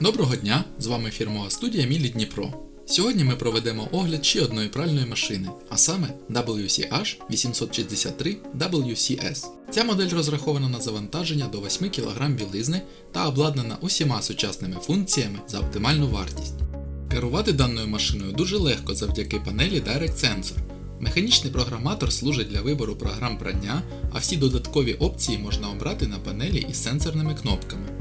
Доброго дня! З вами фірмова студія Мілі Дніпро. Сьогодні ми проведемо огляд ще одної пральної машини, а саме WCH 863 WCS. Ця модель розрахована на завантаження до 8 кг білизни та обладнана усіма сучасними функціями за оптимальну вартість. Керувати даною машиною дуже легко завдяки панелі Direct Sensor. Механічний програматор служить для вибору програм прання, а всі додаткові опції можна обрати на панелі із сенсорними кнопками.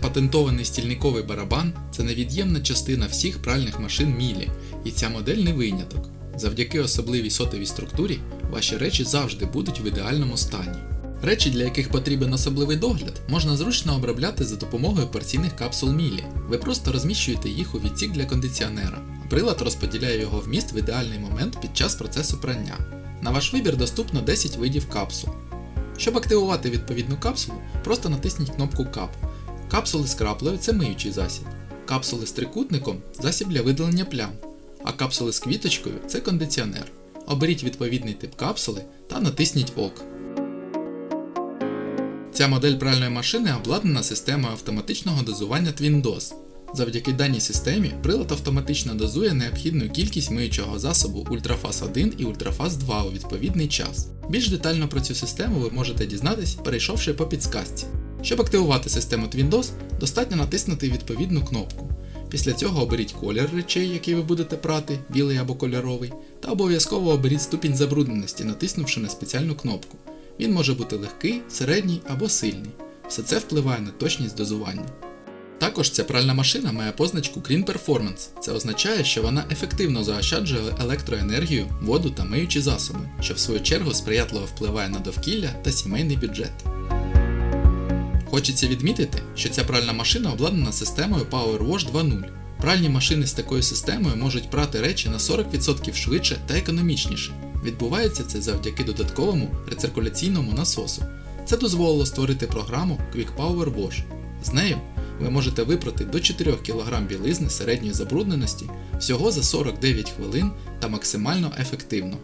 Запатентований стільниковий барабан це невід'ємна частина всіх пральних машин Мілі, і ця модель не виняток. Завдяки особливій сотовій структурі ваші речі завжди будуть в ідеальному стані. Речі, для яких потрібен особливий догляд, можна зручно обробляти за допомогою порційних капсул Мілі. Ви просто розміщуєте їх у відсік для кондиціонера, прилад розподіляє його вміст в ідеальний момент під час процесу прання. На ваш вибір доступно 10 видів капсул. Щоб активувати відповідну капсулу, просто натисніть кнопку Кап. Капсули з краплею це миючий засіб. Капсули з трикутником засіб для видалення плям. А капсули з квіточкою це кондиціонер. Оберіть відповідний тип капсули та натисніть ОК. Ця модель пральної машини обладнана системою автоматичного дозування TwinDOS. Завдяки даній системі прилад автоматично дозує необхідну кількість миючого засобу Ультрафаз 1 і Ультрафаз 2 у відповідний час. Більш детально про цю систему ви можете дізнатись, перейшовши по підсказці. Щоб активувати систему TwinDOS, достатньо натиснути відповідну кнопку. Після цього оберіть колір речей, які ви будете прати, білий або кольоровий, та обов'язково оберіть ступінь забрудненості, натиснувши на спеціальну кнопку. Він може бути легкий, середній або сильний. Все це впливає на точність дозування. Також ця пральна машина має позначку Green Performance. Це означає, що вона ефективно заощаджує електроенергію, воду та миючі засоби, що в свою чергу сприятливо впливає на довкілля та сімейний бюджет. Хочеться відмітити, що ця пральна машина обладнана системою PowerWash 2.0. Пральні машини з такою системою можуть прати речі на 40% швидше та економічніше. Відбувається це завдяки додатковому рециркуляційному насосу. Це дозволило створити програму Quick Power Wash. З нею ви можете випрати до 4 кг білизни середньої забрудненості всього за 49 хвилин та максимально ефективно.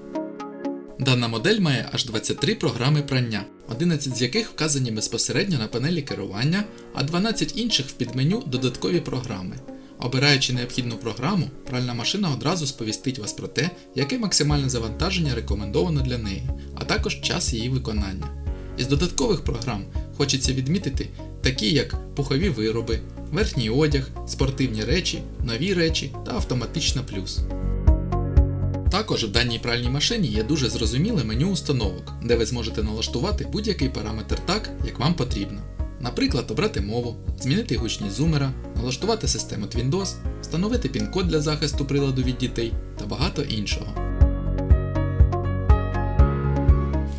Дана модель має аж 23 програми прання, 11 з яких вказані безпосередньо на панелі керування, а 12 інших в підменю додаткові програми. Обираючи необхідну програму, пральна машина одразу сповістить вас про те, яке максимальне завантаження рекомендовано для неї, а також час її виконання. Із додаткових програм хочеться відмітити такі як пухові вироби, верхній одяг, спортивні речі, нові речі та автоматична плюс. Також в даній пральній машині є дуже зрозуміле меню установок, де ви зможете налаштувати будь-який параметр так, як вам потрібно. Наприклад, обрати мову, змінити гучність зумера, налаштувати систему TwinDOS, встановити пін-код для захисту приладу від дітей та багато іншого.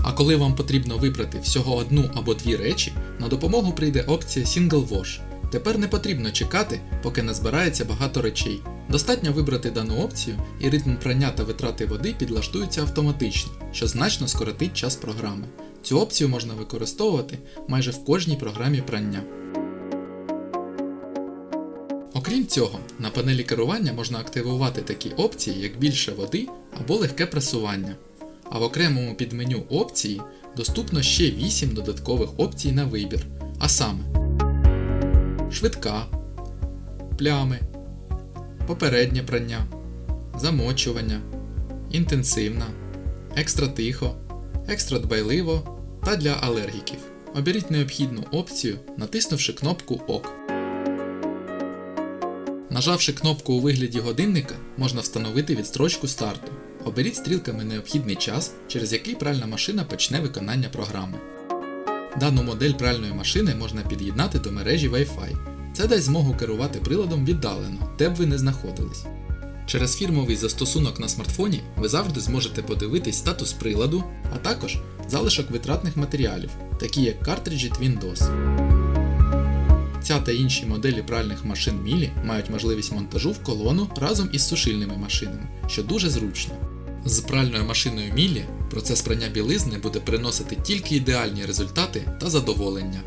А коли вам потрібно вибрати всього одну або дві речі, на допомогу прийде опція Single Wash. Тепер не потрібно чекати, поки назбирається багато речей. Достатньо вибрати дану опцію, і ритм прання та витрати води підлаштуються автоматично, що значно скоротить час програми. Цю опцію можна використовувати майже в кожній програмі прання. Окрім цього, на панелі керування можна активувати такі опції, як більше води або легке пресування. А в окремому підменю опції доступно ще 8 додаткових опцій на вибір, а саме швидка, плями, попереднє прання, замочування, інтенсивна, екстра тихо, екстра дбайливо та для алергіків. Оберіть необхідну опцію, натиснувши кнопку ОК. Нажавши кнопку у вигляді годинника, можна встановити відстрочку старту. Оберіть стрілками необхідний час, через який пральна машина почне виконання програми. Дану модель пральної машини можна під'єднати до мережі Wi-Fi. Це дасть змогу керувати приладом віддалено, де б ви не знаходились. Через фірмовий застосунок на смартфоні ви завжди зможете подивитись статус приладу, а також залишок витратних матеріалів, такі як картриджі TwinDOS. Ця та інші моделі пральних машин Мілі мають можливість монтажу в колону разом із сушильними машинами, що дуже зручно. З пральною машиною Мілі процес прання білизни буде приносити тільки ідеальні результати та задоволення.